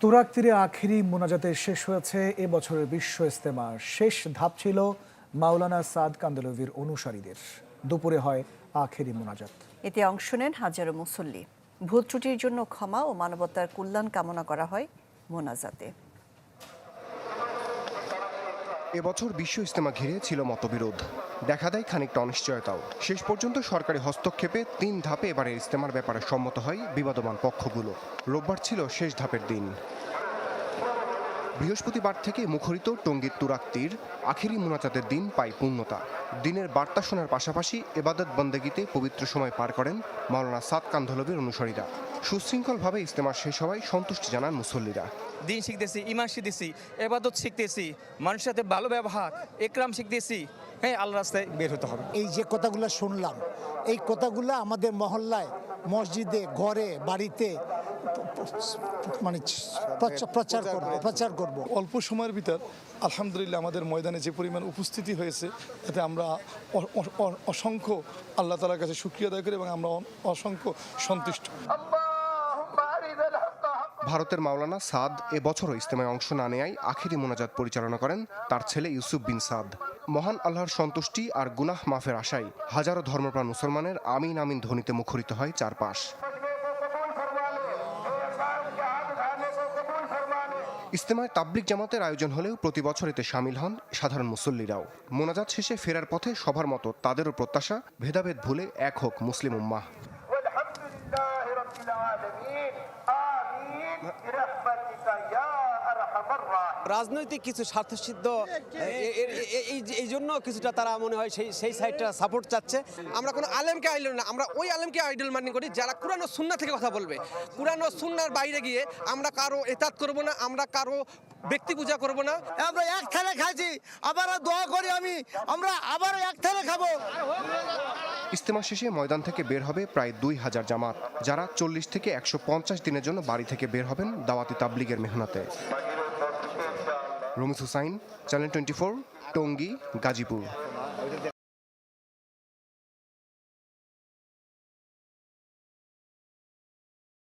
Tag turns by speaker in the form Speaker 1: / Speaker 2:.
Speaker 1: তুরাক তীরে আখেরি মোনাজাতে শেষ হয়েছে এবছরের বিশ্ব ইস্তেমা শেষ ধাপ ছিল মাওলানা সাদ কান্দলভির অনুসারীদের। দুপুরে হয় আখেরি মোনাজাত।
Speaker 2: এতে অংশ নেন হাজারো মুসল্লি। ত্রুটির জন্য ক্ষমা ও মানবতার কল্যাণ কামনা করা হয় মোনাজাতে।
Speaker 3: এবছর বিশ্ব ইস্তেমা ঘিরে ছিল মতবিরোধ। দেখা দেয় খানিকটা অনিশ্চয়তাও। শেষ পর্যন্ত সরকারি হস্তক্ষেপে তিন ধাপে এবারের ইস্তেমার ব্যাপারে সম্মত হয় বিবাদমান পক্ষগুলো। রোববার ছিল শেষ ধাপের দিন। বৃহস্পতিবার থেকে মুখরিত টঙ্গীর তুরাক তীর আখেরি মুনাজাতের দিন পায় পূর্ণতা। দিনের বার্তা শোনার পাশাপাশি এবাদত বন্দেগিতে পবিত্র সময় পার করেন মাওলানা সাদ কান্ধলবের অনুসারীরা। সুশৃঙ্খলভাবে ইস্তেমা শেষ হওয়ায় সন্তুষ্টি জানান মুসল্লিরা।
Speaker 4: দিন শিখতেছি ইমান শিখতেছি এবাদত শিখতেছি মানুষের সাথে ভালো ব্যবহার একরাম শিখতেছি হ্যাঁ আল্লাহ রাস্তায় বের হতে হবে।
Speaker 5: এই যে কথাগুলো শুনলাম এই কথাগুলো আমাদের মহল্লায় মসজিদে ঘরে বাড়িতে মানে প্রচার- প্রচার করব প্রচার করব।
Speaker 6: অল্প সময়ের ভিতর আলহামদুলিল্লাহ আমাদের ময়দানে যে পরিমাণ উপস্থিতি হয়েছে এতে আমরা অসংখ্য আল্লাহ তালার কাছে সুক্রিয়া আদায় করি এবং আমরা অসংখ্য সন্তুষ্ট।
Speaker 3: ভারতের মাওলানা সাদ এবছরও ইস্তেমায় অংশ না নেয় আখেরি মোনাজাত পরিচালনা করেন তার ছেলে ইউসুফ বিন সাদ। মহান আল্লাহর সন্তুষ্টি আর গুনাহ মাফের আশায় হাজারো ধর্মপ্রাণ মুসলমানের আমিন আমিন ধ্বনিতে মুখরিত হয় চারপাশ। ইস্তেমায় তাবলিক জামাতের আয়োজন হলেও প্রতি বছর এতে সামিল হন সাধারণ মুসল্লিরাও। মোনাজাত শেষে ফেরার পথে সবার মতো তাদেরও প্রত্যাশা, ভেদাভেদ ভুলে এক হোক মুসলিম উম্মাহ।
Speaker 7: রাজনৈতিক কিছু স্বার্থসিদ্ধ এই জন্য কিছুটা তারা মনে হয় সেই সেই সাইডটা সাপোর্ট চাচ্ছে।
Speaker 8: আমরা কোনো আলেমকে আইডল না আমরা ওই আলেমকে আইডল মানি করি যারা কোরআন ও সুন্না থেকে কথা বলবে। কোরআন ও সুন্নার বাইরে গিয়ে আমরা কারও এতাত করব না আমরা কারও ব্যক্তি পূজা করব না।
Speaker 5: আমরা এক থালে খাইছি আবার দোয়া করি আমি আমরা আবার এক থালে খাব।
Speaker 3: ইস্তেমা শেষে ময়দান থেকে বের হবে প্রায় দুই হাজার জামাত। যারা চল্লিশ থেকে একশো পঞ্চাশ দিনের জন্য বাড়ি থেকে বের হবেন দাওয়াতি তাবলিগের মেহনতে। Ramiz Hussain channel twenty four Tongi Gazipur